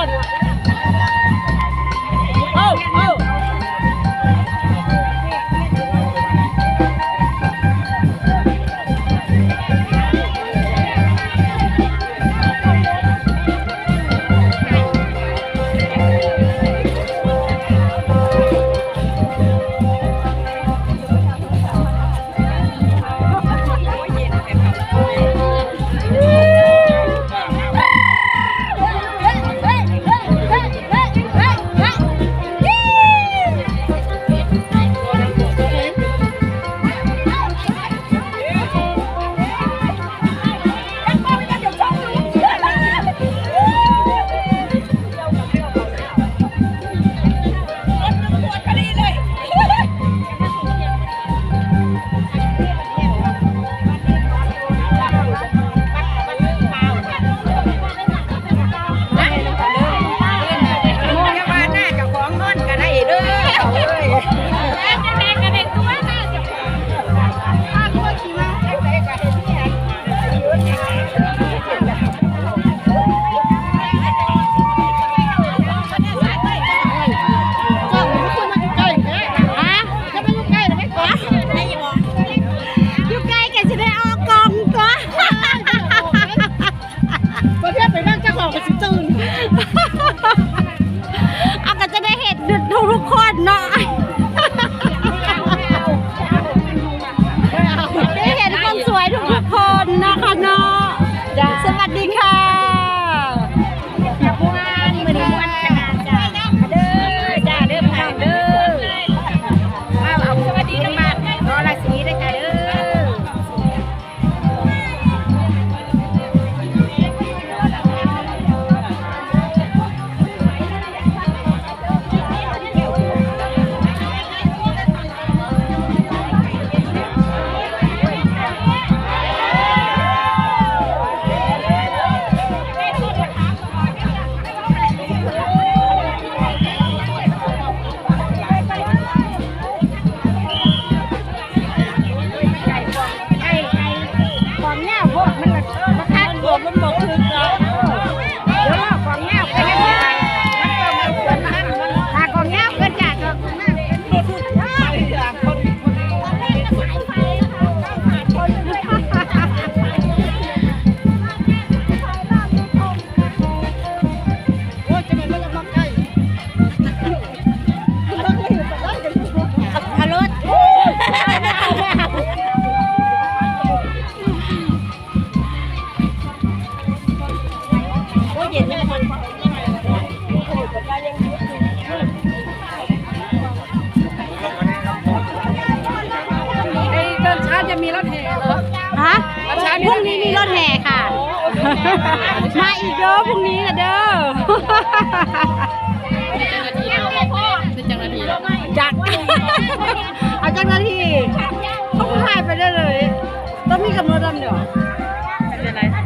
มา ทุ รถแห่ค่ะ มาอีกเด้อพรุ่งนี้นะเด้อจักเอาจักนาทีต้องถ่ายไปได้เลย ต้องมีกำหนดดเดี๋ยว